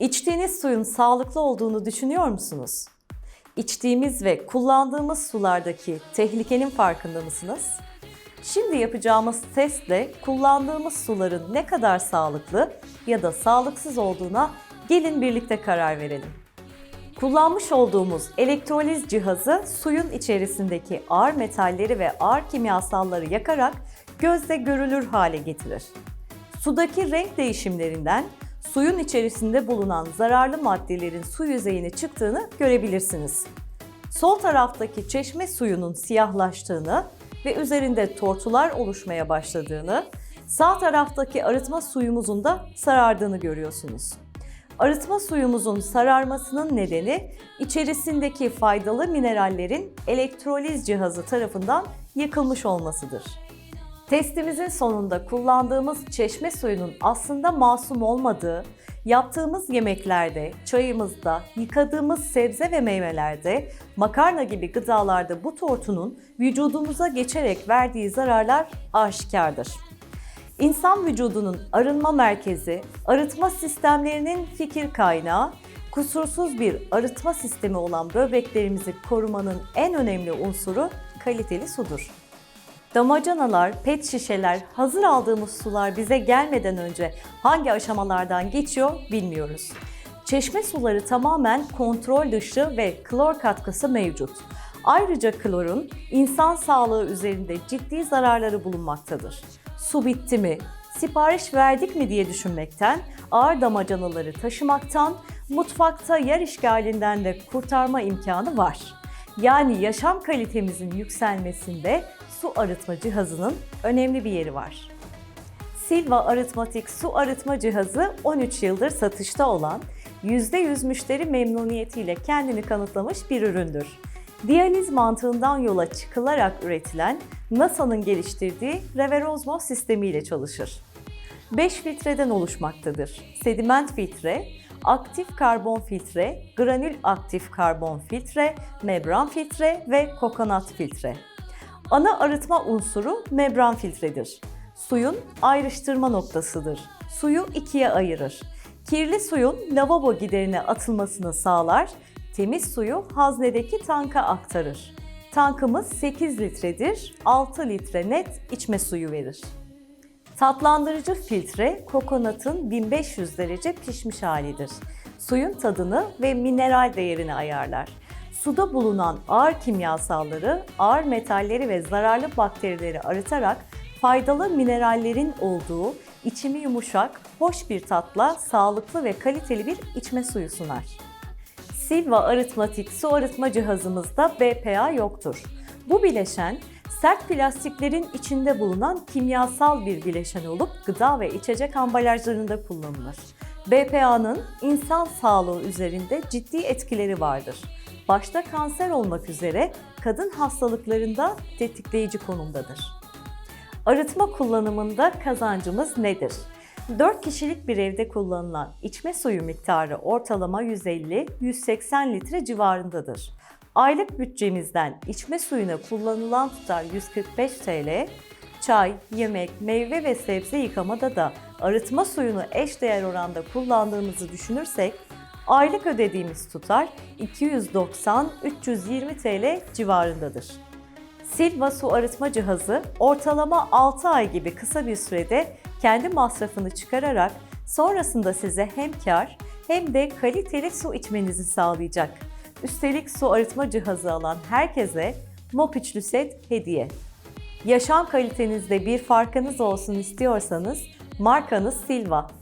İçtiğiniz suyun sağlıklı olduğunu düşünüyor musunuz? İçtiğimiz ve kullandığımız sulardaki tehlikenin farkında mısınız? Şimdi yapacağımız testle kullandığımız suların ne kadar sağlıklı ya da sağlıksız olduğuna gelin birlikte karar verelim. Kullanmış olduğumuz elektroliz cihazı suyun içerisindeki ağır metalleri ve ağır kimyasalları yakarak gözle görülür hale getirir. Sudaki renk değişimlerinden suyun içerisinde bulunan zararlı maddelerin su yüzeyine çıktığını görebilirsiniz. Sol taraftaki çeşme suyunun siyahlaştığını ve üzerinde tortular oluşmaya başladığını, sağ taraftaki arıtma suyumuzun da sarardığını görüyorsunuz. Arıtma suyumuzun sararmasının nedeni içerisindeki faydalı minerallerin elektroliz cihazı tarafından yıkılmış olmasıdır. Testimizin sonunda kullandığımız çeşme suyunun aslında masum olmadığı, yaptığımız yemeklerde, çayımızda, yıkadığımız sebze ve meyvelerde, makarna gibi gıdalarda bu tortunun vücudumuza geçerek verdiği zararlar aşikardır. İnsan vücudunun arınma merkezi, arıtma sistemlerinin fikir kaynağı, kusursuz bir arıtma sistemi olan böbreklerimizi korumanın en önemli unsuru kaliteli sudur. Damacanalar, pet şişeler, hazır aldığımız sular bize gelmeden önce hangi aşamalardan geçiyor bilmiyoruz. Çeşme suları tamamen kontrol dışı ve klor katkısı mevcut. Ayrıca klorun insan sağlığı üzerinde ciddi zararları bulunmaktadır. Su bitti mi, sipariş verdik mi diye düşünmekten, ağır damacanaları taşımaktan, mutfakta yer işgalinden de kurtarma imkanı var. Yani yaşam kalitemizin yükselmesinde su arıtma cihazının önemli bir yeri var. Silva Arıtmatik Su Arıtma Cihazı 13 yıldır satışta olan, %100 müşteri memnuniyetiyle kendini kanıtlamış bir üründür. Diyaliz mantığından yola çıkılarak üretilen NASA'nın geliştirdiği Reverosmo sistemiyle çalışır. 5 filtreden oluşmaktadır. Sediment filtre, aktif karbon filtre, granül aktif karbon filtre, membran filtre ve kokonat filtre. Ana arıtma unsuru membran filtredir. Suyun ayrıştırma noktasıdır. Suyu ikiye ayırır. Kirli suyun lavabo giderine atılmasını sağlar, temiz suyu haznedeki tanka aktarır. Tankımız 8 litredir, 6 litre net içme suyu verir. Tatlandırıcı filtre kokonatın 1500 derece pişmiş halidir. Suyun tadını ve mineral değerini ayarlar. Suda bulunan ağır kimyasalları, ağır metalleri ve zararlı bakterileri arıtarak faydalı minerallerin olduğu içimi yumuşak, hoş bir tatla sağlıklı ve kaliteli bir içme suyu sunar. Silva arıtmatik su arıtma cihazımızda BPA yoktur. Bu bileşen sert plastiklerin içinde bulunan kimyasal bir bileşen olup gıda ve içecek ambalajlarında kullanılır. BPA'nın insan sağlığı üzerinde ciddi etkileri vardır. Başta kanser olmak üzere kadın hastalıklarında tetikleyici konumdadır. Arıtma kullanımında kazancımız nedir? 4 kişilik bir evde kullanılan içme suyu miktarı ortalama 150-180 litre civarındadır. Aylık bütçemizden içme suyuna kullanılan tutar 145 TL, çay, yemek, meyve ve sebze yıkamada da arıtma suyunu eşdeğer oranda kullandığımızı düşünürsek aylık ödediğimiz tutar 290-320 TL civarındadır. Silva su arıtma cihazı ortalama 6 ay gibi kısa bir sürede kendi masrafını çıkararak sonrasında size hem kar hem de kaliteli su içmenizi sağlayacak. Üstelik su arıtma cihazı alan herkese mop üçlü set hediye. Yaşam kalitenizde bir farkınız olsun istiyorsanız markanız Silva.